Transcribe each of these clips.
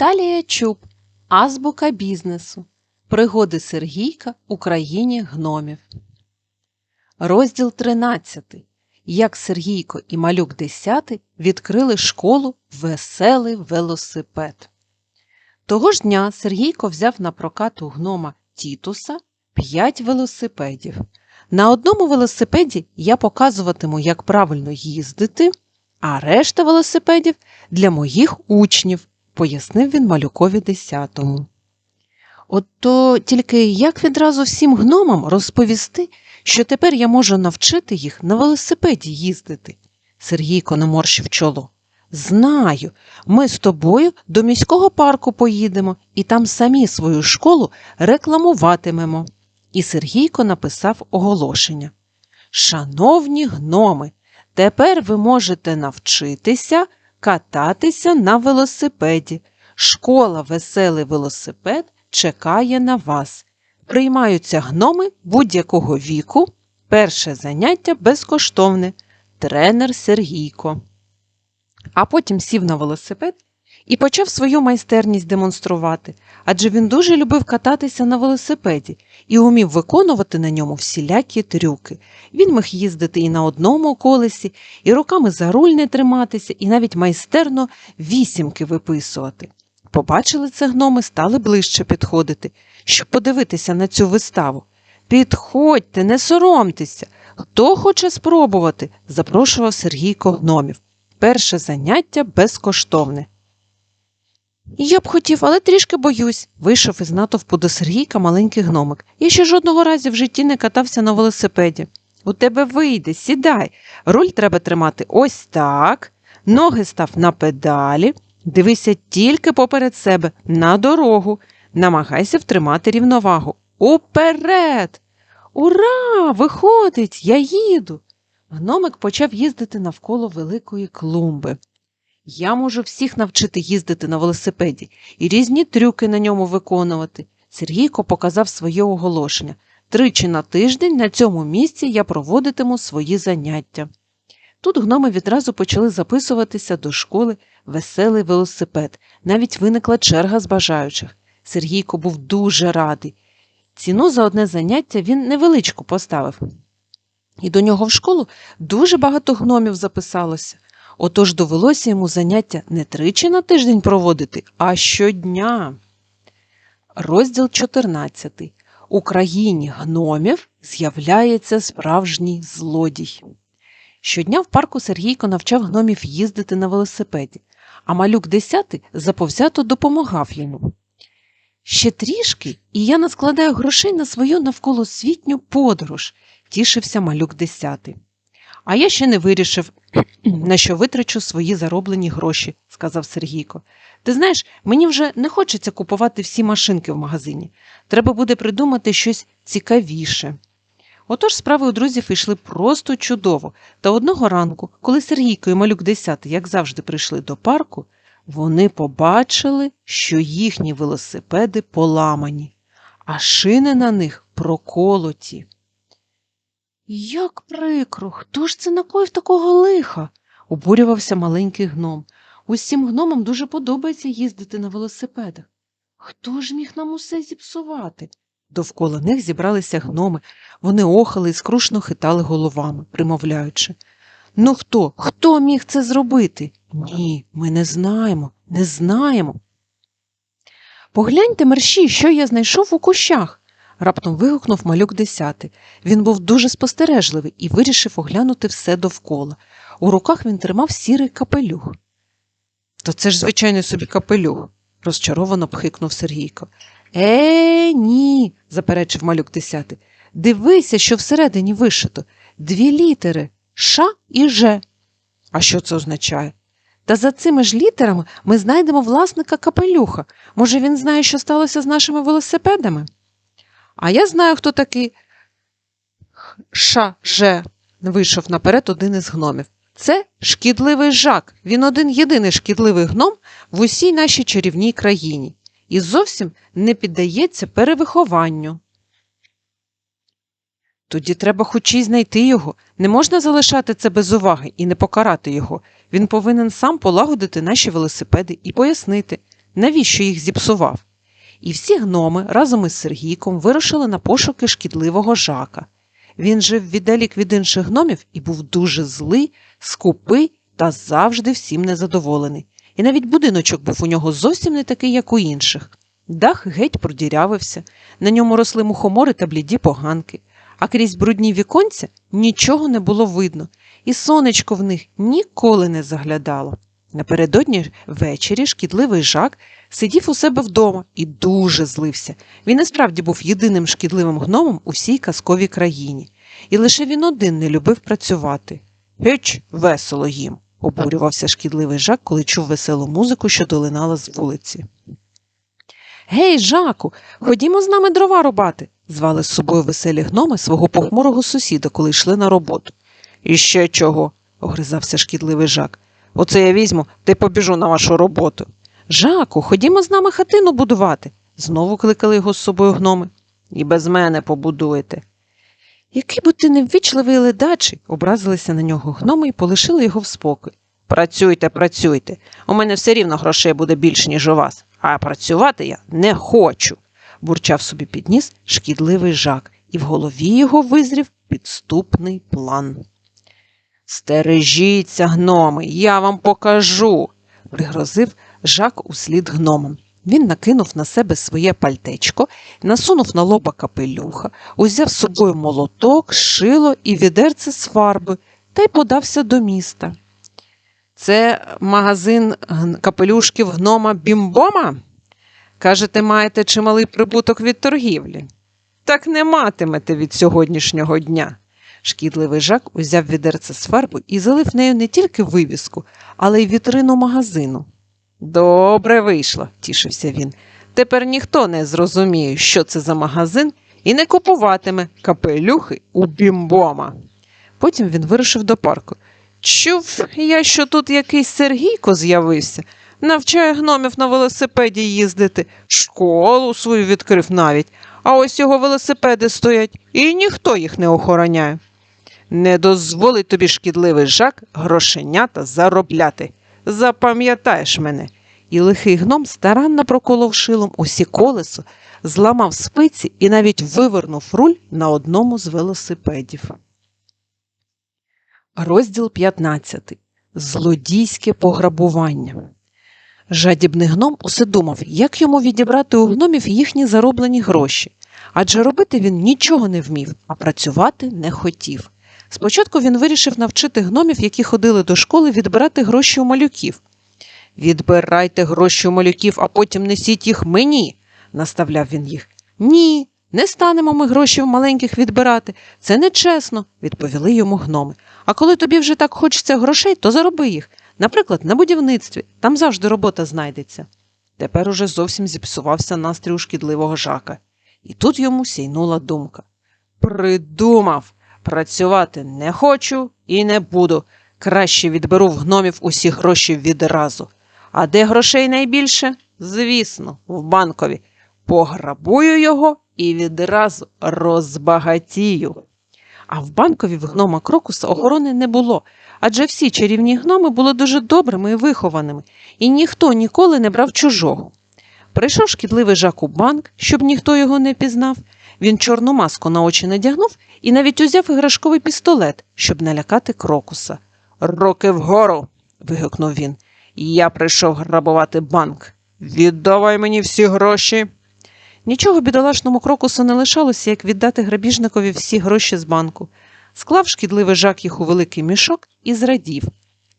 Наталія Чуб, Азбука бізнесу. Пригоди Сергійка у країні гномів. Розділ 13. Як Сергійко і малюк 10 відкрили школу Веселий велосипед. Того ж дня Сергійко взяв на прокат у гнома Тітуса 5 велосипедів. На одному велосипеді я показуватиму, як правильно їздити, а решта велосипедів для моїх учнів, пояснив він малюкові десятому. От то тільки як відразу всім гномам розповісти, що тепер я можу навчити їх на велосипеді їздити? Сергійко наморщив чоло. Знаю, ми з тобою до міського парку поїдемо і там самі свою школу рекламуватимемо. І Сергійко написав оголошення. Шановні гноми, тепер ви можете навчитися кататися на велосипеді. Школа Веселий велосипед чекає на вас. Приймаються гноми будь-якого віку. Перше заняття безкоштовне. Тренер Сергійко. А потім сів на велосипед і почав свою майстерність демонструвати, адже він дуже любив кататися на велосипеді і умів виконувати на ньому всілякі трюки. Він міг їздити і на одному колесі, і руками за руль не триматися, і навіть майстерно вісімки виписувати. Побачили це гноми, стали ближче підходити, щоб подивитися на цю виставу. Підходьте, не соромтеся. Хто хоче спробувати? запрошував Сергійко гномів. Перше заняття безкоштовне. Я б хотів, але трішки боюсь, вийшов із натовпу до Сергійка маленький гномик. Я ще жодного разу в житті не катався на велосипеді. У тебе вийде, сідай. Руль треба тримати ось так, ноги став на педалі, дивися тільки поперед себе, на дорогу, намагайся втримати рівновагу. Уперед! Ура! Виходить, я їду. Гномик почав їздити навколо великої клумби. Я можу всіх навчити їздити на велосипеді і різні трюки на ньому виконувати. Сергійко показав своє оголошення. Тричі на тиждень на цьому місці я проводитиму свої заняття. Тут гноми відразу почали записуватися до школи веселий велосипед. Навіть виникла черга з бажаючих. Сергійко був дуже радий. Ціну за одне заняття він невеличку поставив. І до нього в школу дуже багато гномів записалося. Отож довелося йому заняття не тричі на тиждень проводити, а щодня. Розділ 14. У країні гномів з'являється справжній злодій. Щодня в парку Сергійко навчав гномів їздити на велосипеді, а малюк десятий заповзято допомагав йому. Ще трішки, і я наскладаю грошей на свою навколосвітню подорож, тішився малюк десятий. А я ще не вирішив, на що витрачу свої зароблені гроші, сказав Сергійко. Ти знаєш, мені вже не хочеться купувати всі машинки в магазині. Треба буде придумати щось цікавіше. Отож справи у друзів йшли просто чудово, та одного ранку, коли Сергійко і малюк десятий, як завжди, прийшли до парку, вони побачили, що їхні велосипеди поламані, а шини на них проколоті. Як прикро, хто ж це накоїв такого лиха? обурювався маленький гном. Усім гномам дуже подобається їздити на велосипедах. Хто ж міг нам усе зіпсувати? Довкола них зібралися гноми. Вони охали і скрушно хитали головами, примовляючи. Ну хто? Хто міг це зробити? Ні, ми не знаємо, не знаємо. Погляньте, мерщі, що я знайшов у кущах. Раптом вигукнув малюк десятий. Він був дуже спостережливий і вирішив оглянути все довкола. У руках він тримав сірий капелюх. То це ж звичайний собі капелюх, розчаровано пхикнув Сергійко. Е, ні, заперечив малюк десятий. Дивися, що всередині вишито. Дві літери Ш і Ж. А що це означає? Та за цими ж літерами ми знайдемо власника капелюха. Може, він знає, що сталося з нашими велосипедами? А я знаю, хто такий Ша Ж, вийшов наперед один із гномів. Це шкідливий жак. Він один єдиний шкідливий гном в усій нашій чарівній країні і зовсім не піддається перевихованню. Тоді треба хоч і знайти його. Не можна залишати це без уваги і не покарати його. Він повинен сам полагодити наші велосипеди і пояснити. навіщо їх зіпсував. І всі гноми разом із Сергійком вирушили на пошуки шкідливого жака. Він жив віддалік від інших гномів і був дуже злий, скупий та завжди всім незадоволений. І навіть будиночок був у нього зовсім не такий, як у інших. Дах геть продірявився, на ньому росли мухомори та бліді поганки, а крізь брудні віконця нічого не було видно, і сонечко в них ніколи не заглядало. Напередодні ввечері шкідливий жак сидів у себе вдома і дуже злився. Він і справді був єдиним шкідливим гномом у всій казковій країні, і лише він один не любив працювати. Геч, весело їм, обурювався шкідливий жак, коли чув веселу музику, що долинала з вулиці. Гей, Жаку, ходімо з нами дрова рубати, звали з собою веселі гноми свого похмурого сусіда, коли йшли на роботу. І ще чого, огризався шкідливий жак. Оце я візьму й побіжу на вашу роботу. Жаку, ходімо з нами хатину будувати, знову кликали його з собою гноми. І без мене побудуєте. Який би ти неввічливий ледачий, образилися на нього гноми і полишили його в спокій. Працюйте, працюйте. У мене все рівно грошей буде більше, ніж у вас, а працювати я не хочу, бурчав собі під ніс шкідливий жак, і в голові його визрів підступний план. Стережіться, гноми, я вам покажу, пригрозив жак услід гномам. Він накинув на себе своє пальтечко, насунув на лоба капелюха, узяв з собою молоток, шило і відерце з фарби та й подався до міста. Це магазин капелюшків гнома Бімбома? Кажете, маєте чималий прибуток від торгівлі? Так не матимете від сьогоднішнього дня. Шкідливий жак узяв відерце з фарбою і залив нею не тільки вивіску, але й вітрину магазину. Добре вийшло, тішився він. Тепер ніхто не зрозуміє, що це за магазин, і не купуватиме капелюхи у бімбома. Потім він вирушив до парку. Чув я, що тут якийсь Сергійко з'явився, навчає гномів на велосипеді їздити, школу свою відкрив навіть, а ось його велосипеди стоять, і ніхто їх не охороняє. Не дозволить тобі шкідливий жак грошенята заробляти. Запам'ятаєш мене. І лихий гном старанно проколов шилом усі колесо, зламав спиці і навіть вивернув руль на одному з велосипедів. Розділ 15. Злодійське пограбування. Жадібний гном усе думав, як йому відібрати у гномів їхні зароблені гроші, адже робити він нічого не вмів, а працювати не хотів. Спочатку він вирішив навчити гномів, які ходили до школи, відбирати гроші у малюків. Відбирайте гроші у малюків, а потім несіть їх мені, наставляв він їх. Ні, не станемо ми гроші в маленьких відбирати. Це нечесно, відповіли йому гноми. А коли тобі вже так хочеться грошей, то зароби їх. Наприклад, на будівництві, там завжди робота знайдеться. Тепер уже зовсім зіпсувався настрій у шкідливого жака. І тут йому сійнула думка. Придумав! Працювати не хочу і не буду. Краще відберу в гномів усі гроші відразу. А де грошей найбільше? Звісно, в банкові. Пограбую його і відразу розбагатію. А в банкові в гнома Крокуса охорони не було, адже всі чарівні гноми були дуже добрими і вихованими, і ніхто ніколи не брав чужого. Прийшов шкідливий жак у банк, щоб ніхто його не пізнав. Він чорну маску на очі надягнув і навіть узяв іграшковий пістолет, щоб налякати крокуса. Руки вгору. вигукнув він. Я прийшов грабувати банк. Віддавай мені всі гроші. Нічого бідолашному крокусу не лишалося, як віддати грабіжникові всі гроші з банку. Склав шкідливий жак їх у великий мішок і зрадів.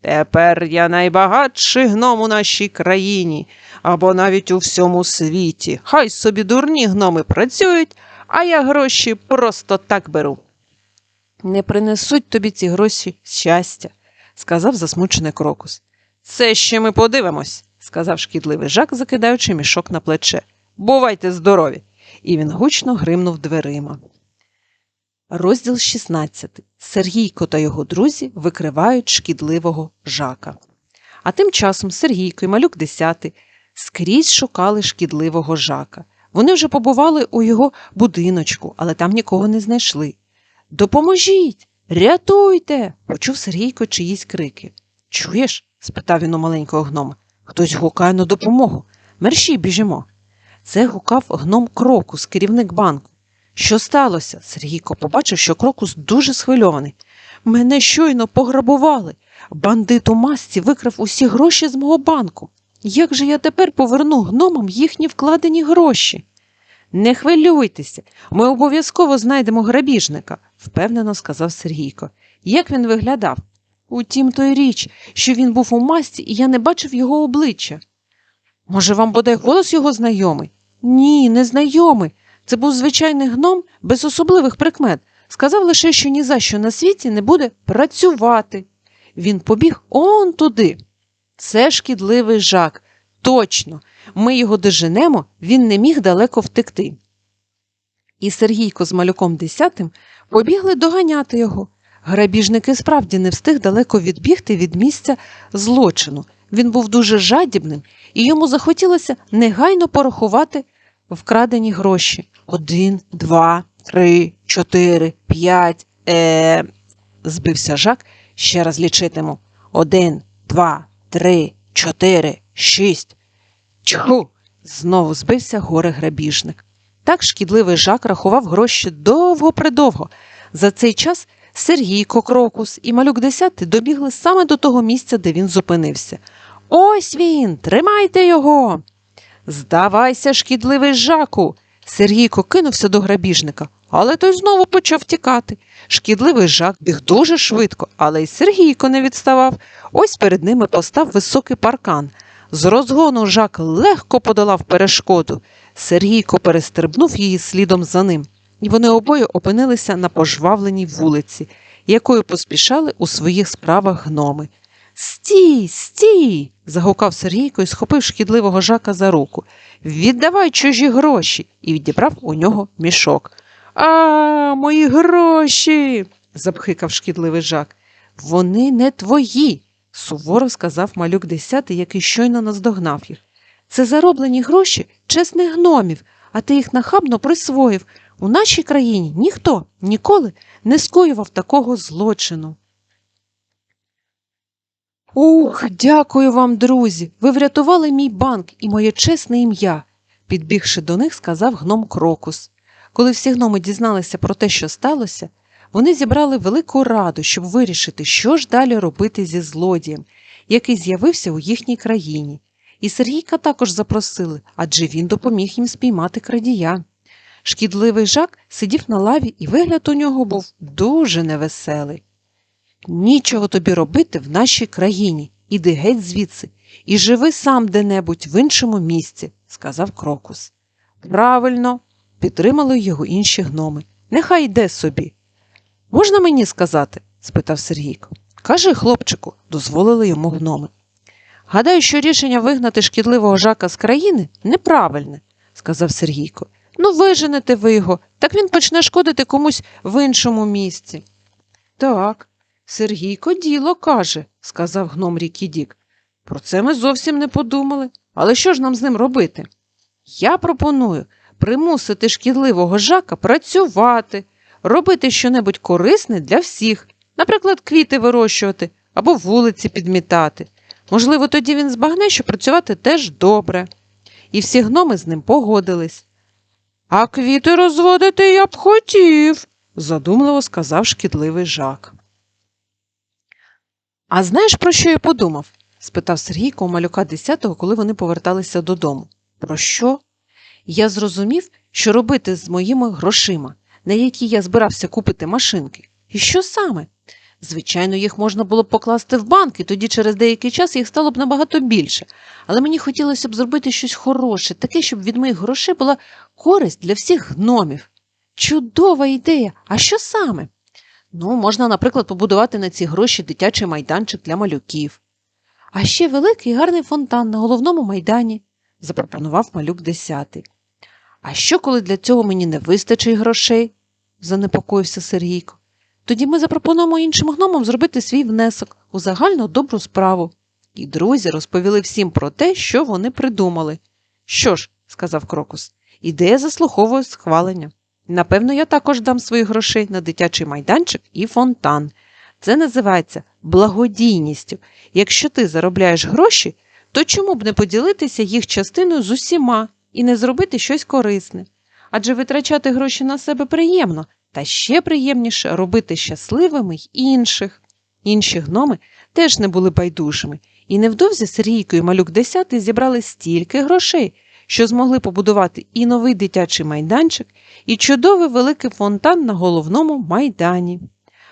Тепер я найбагатший гном у нашій країні або навіть у всьому світі. Хай собі дурні гноми працюють, а я гроші просто так беру. Не принесуть тобі ці гроші щастя, сказав засмучений крокус. Це ще ми подивимось, сказав шкідливий жак, закидаючи мішок на плече. Бувайте здорові! І він гучно гримнув дверима. Розділ 16. Сергійко та його друзі викривають шкідливого жака. А тим часом Сергійко і малюк десятий скрізь шукали шкідливого жака. Вони вже побували у його будиночку, але там нікого не знайшли. Допоможіть, рятуйте. почув Сергійко чиїсь крики. Чуєш? спитав він у маленького гнома. Хтось гукає на допомогу. Мерщій біжимо. Це гукав гном Крокус, керівник банку. Що сталося? Сергійко побачив, що Крокус дуже схвильований. Мене щойно пограбували. Бандит у масці викрав усі гроші з мого банку. Як же я тепер поверну гномам їхні вкладені гроші? Не хвилюйтеся, ми обов'язково знайдемо грабіжника, впевнено сказав Сергійко. Як він виглядав? Утім, той річ, що він був у масці, і я не бачив його обличчя. Може, вам бодай голос його знайомий? Ні, не знайомий. Це був звичайний гном без особливих прикмет. Сказав лише, що ні за що на світі не буде працювати. Він побіг он туди. Це шкідливий жак. Точно, ми його доженемо, він не міг далеко втекти. І Сергійко з малюком десятим побігли доганяти його. Грабіжники справді не встиг далеко відбігти від місця злочину. Він був дуже жадібним, і йому захотілося негайно порахувати вкрадені гроші. Один, два, три, чотири, п'ять. Е. збився жак, ще раз лічитиму. Один, два, три, чотири, шість. Чху. Знову збився горе грабіжник. Так шкідливий жак рахував гроші довго-предовго. За цей час Сергійко Крокус і малюк десятий добігли саме до того місця, де він зупинився. Ось він, тримайте його. Здавайся, шкідливий жаку. Сергійко кинувся до грабіжника, але той знову почав тікати. Шкідливий жак біг дуже швидко, але й Сергійко не відставав. Ось перед ними постав високий паркан. З розгону жак легко подолав перешкоду. Сергійко перестрибнув її слідом за ним, і вони обоє опинилися на пожвавленій вулиці, якою поспішали у своїх справах гноми. Стій, стій. загукав Сергійко і схопив шкідливого жака за руку. Віддавай чужі гроші і відібрав у нього мішок. А, мої гроші. запхикав шкідливий жак. Вони не твої, суворо сказав малюк десятий, який щойно наздогнав їх. Це зароблені гроші чесних гномів, а ти їх нахабно присвоїв. У нашій країні ніхто ніколи не скоював такого злочину. Ух, дякую вам, друзі. Ви врятували мій банк і моє чесне ім'я, підбігши до них, сказав гном Крокус. Коли всі гноми дізналися про те, що сталося, вони зібрали велику раду, щоб вирішити, що ж далі робити зі злодієм, який з'явився у їхній країні. І Сергійка також запросили, адже він допоміг їм спіймати крадія. Шкідливий жак сидів на лаві, і вигляд у нього був дуже невеселий. Нічого тобі робити в нашій країні. Іди геть звідси і живи сам де-небудь в іншому місці, сказав Крокус. Правильно, підтримали його інші гноми. Нехай йде собі. Можна мені сказати? спитав Сергійко. Кажи, хлопчику, дозволили йому гноми. Гадаю, що рішення вигнати шкідливого жака з країни неправильне, сказав Сергійко. Ну, виженете ви його, так він почне шкодити комусь в іншому місці. Так, Сергійко діло каже, сказав гном Рікі Дік. Про це ми зовсім не подумали. Але що ж нам з ним робити? Я пропоную примусити шкідливого жака працювати, робити щонебудь корисне для всіх, наприклад, квіти вирощувати або вулиці підмітати. Можливо, тоді він збагне, що працювати теж добре. І всі гноми з ним погодились. А квіти розводити я б хотів, задумливо сказав шкідливий жак. А знаєш, про що я подумав? спитав Сергійко у малюка десятого, коли вони поверталися додому. Про що? Я зрозумів, що робити з моїми грошима, на які я збирався купити машинки. І що саме? Звичайно, їх можна було б покласти в банк, і тоді через деякий час їх стало б набагато більше. Але мені хотілося б зробити щось хороше, таке, щоб від моїх грошей була користь для всіх гномів. Чудова ідея! А що саме? Ну, можна, наприклад, побудувати на ці гроші дитячий майданчик для малюків. А ще великий гарний фонтан на головному майдані, запропонував малюк десятий. А що, коли для цього мені не вистачить грошей? занепокоївся Сергійко. Тоді ми запропонуємо іншим гномам зробити свій внесок у загальну добру справу. І друзі розповіли всім про те, що вони придумали. Що ж, сказав Крокус, ідея заслуховує схвалення. Напевно, я також дам своїх грошей на дитячий майданчик і фонтан. Це називається благодійністю. Якщо ти заробляєш гроші, то чому б не поділитися їх частиною з усіма і не зробити щось корисне? Адже витрачати гроші на себе приємно, та ще приємніше робити щасливими й інших. Інші гноми теж не були байдужими, і невдовзі Сергійко і малюк Десятий зібрали стільки грошей, що змогли побудувати і новий дитячий майданчик, і чудовий великий фонтан на головному майдані.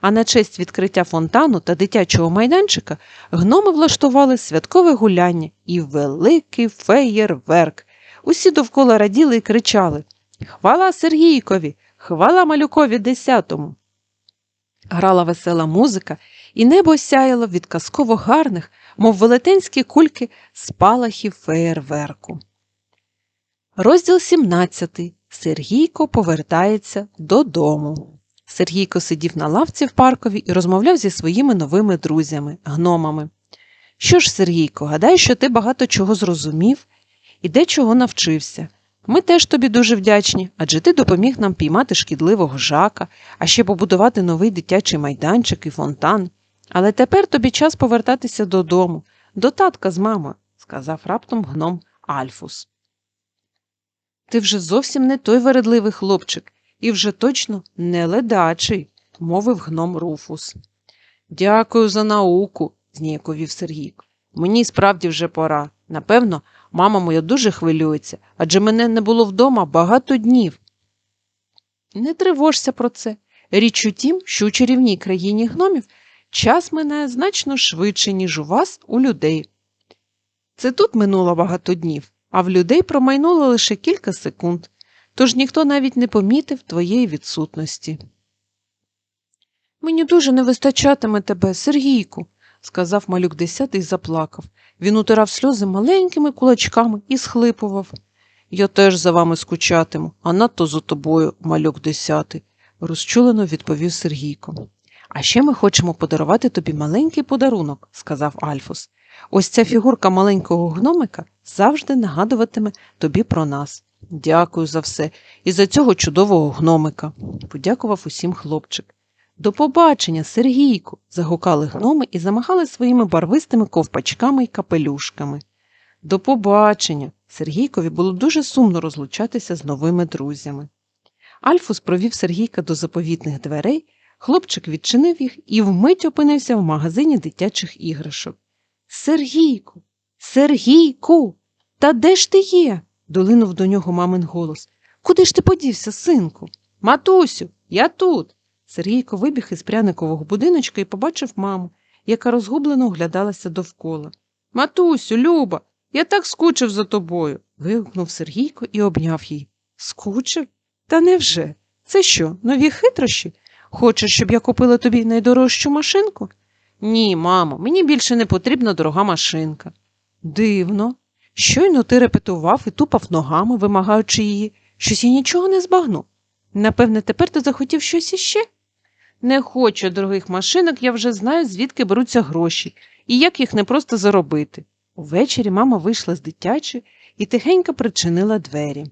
А на честь відкриття фонтану та дитячого майданчика гноми влаштували святкове гуляння і великий феєрверк. Усі довкола раділи і кричали Хвала Сергійкові! Хвала малюкові десятому! Грала весела музика, і небо сяяло від казково гарних, мов велетенські кульки спалахів феєрверку. Розділ 17. Сергійко повертається додому. Сергійко сидів на лавці в паркові і розмовляв зі своїми новими друзями, гномами. Що ж, Сергійко, гадаю, що ти багато чого зрозумів і дечого навчився. Ми теж тобі дуже вдячні, адже ти допоміг нам піймати шкідливого жака, а ще побудувати новий дитячий майданчик і фонтан. Але тепер тобі час повертатися додому, до татка з мамою, сказав раптом гном Альфус. Ти вже зовсім не той вередливий хлопчик, і вже точно не ледачий, мовив гном Руфус. Дякую за науку, зніяковів Сергійко. Мені справді вже пора. Напевно, мама моя дуже хвилюється, адже мене не було вдома багато днів. Не тривожся про це. Річ у тім, що у чарівній країні гномів час минає значно швидше, ніж у вас, у людей. Це тут минуло багато днів, а в людей промайнуло лише кілька секунд, тож ніхто навіть не помітив твоєї відсутності. Мені дуже не вистачатиме тебе, Сергійку, сказав малюк десятий і заплакав. Він утирав сльози маленькими кулачками і схлипував. Я теж за вами скучатиму, а надто за тобою, малюк десятий, розчулено відповів Сергійко. А ще ми хочемо подарувати тобі маленький подарунок, сказав Альфус. Ось ця фігурка маленького гномика завжди нагадуватиме тобі про нас. Дякую за все і за цього чудового гномика, подякував усім хлопчик. До побачення, Сергійку. загукали гноми і замахали своїми барвистими ковпачками й капелюшками. До побачення. Сергійкові було дуже сумно розлучатися з новими друзями. Альфус провів Сергійка до заповітних дверей, хлопчик відчинив їх і вмить опинився в магазині дитячих іграшок. Сергійку, Сергійку, та де ж ти є? долинув до нього мамин голос. Куди ж ти подівся, синку? Матусю, я тут. Сергійко вибіг із пряникового будиночка і побачив маму, яка розгублено оглядалася довкола. Матусю, Люба, я так скучив за тобою. вигукнув Сергійко і обняв її. Скучив? Та невже? Це що, нові хитрощі? Хочеш, щоб я купила тобі найдорожчу машинку? Ні, мамо, мені більше не потрібна дорога машинка. Дивно. Щойно ти репетував і тупав ногами, вимагаючи її, щось я нічого не збагну. Напевне, тепер ти захотів щось іще? Не хочу дорогих машинок, я вже знаю, звідки беруться гроші і як їх не просто заробити. Увечері мама вийшла з дитячої і тихенько причинила двері.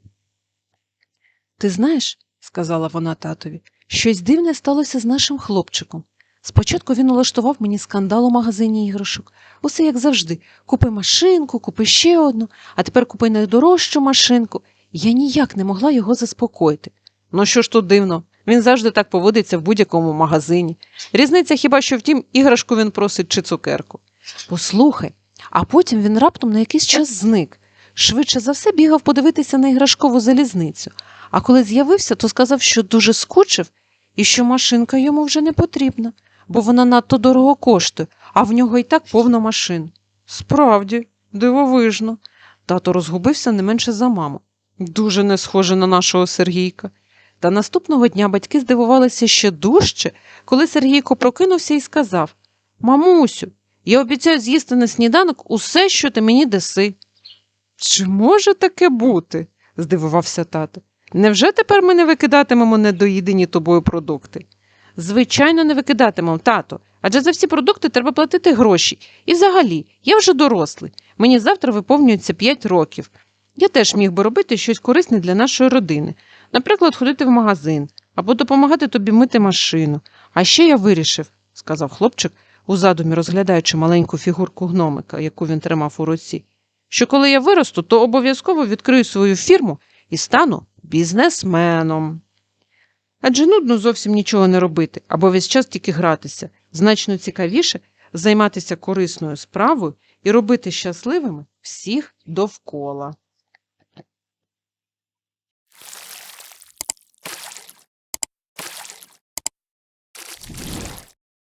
Ти знаєш, сказала вона татові, щось дивне сталося з нашим хлопчиком. Спочатку він улаштував мені скандал у магазині іграшок. Усе як завжди. Купи машинку, купи ще одну, а тепер купи найдорожчу машинку. Я ніяк не могла його заспокоїти. Ну що ж тут дивно? Він завжди так поводиться в будь-якому магазині. Різниця хіба що в тім, іграшку він просить чи цукерку. Послухай, а потім він раптом на якийсь час зник. Швидше за все бігав подивитися на іграшкову залізницю, а коли з'явився, то сказав, що дуже скучив і що машинка йому вже не потрібна, бо вона надто дорого коштує, а в нього і так повно машин. Справді, дивовижно. Тато розгубився не менше за маму. Дуже не схоже на нашого Сергійка. Та наступного дня батьки здивувалися ще дужче, коли Сергійко прокинувся і сказав Мамусю, я обіцяю з'їсти на сніданок усе, що ти мені даси. Чи може таке бути? здивувався тато. Невже тепер ми не викидатимемо недоїдені тобою продукти? Звичайно, не викидатимемо, тато, адже за всі продукти треба платити гроші. І взагалі, я вже дорослий. Мені завтра виповнюється 5 років. Я теж міг би робити щось корисне для нашої родини. Наприклад, ходити в магазин або допомагати тобі мити машину. А ще я вирішив, сказав хлопчик, у задумі розглядаючи маленьку фігурку гномика, яку він тримав у руці, що коли я виросту, то обов'язково відкрию свою фірму і стану бізнесменом. Адже нудно зовсім нічого не робити або весь час тільки гратися. Значно цікавіше займатися корисною справою і робити щасливими всіх довкола.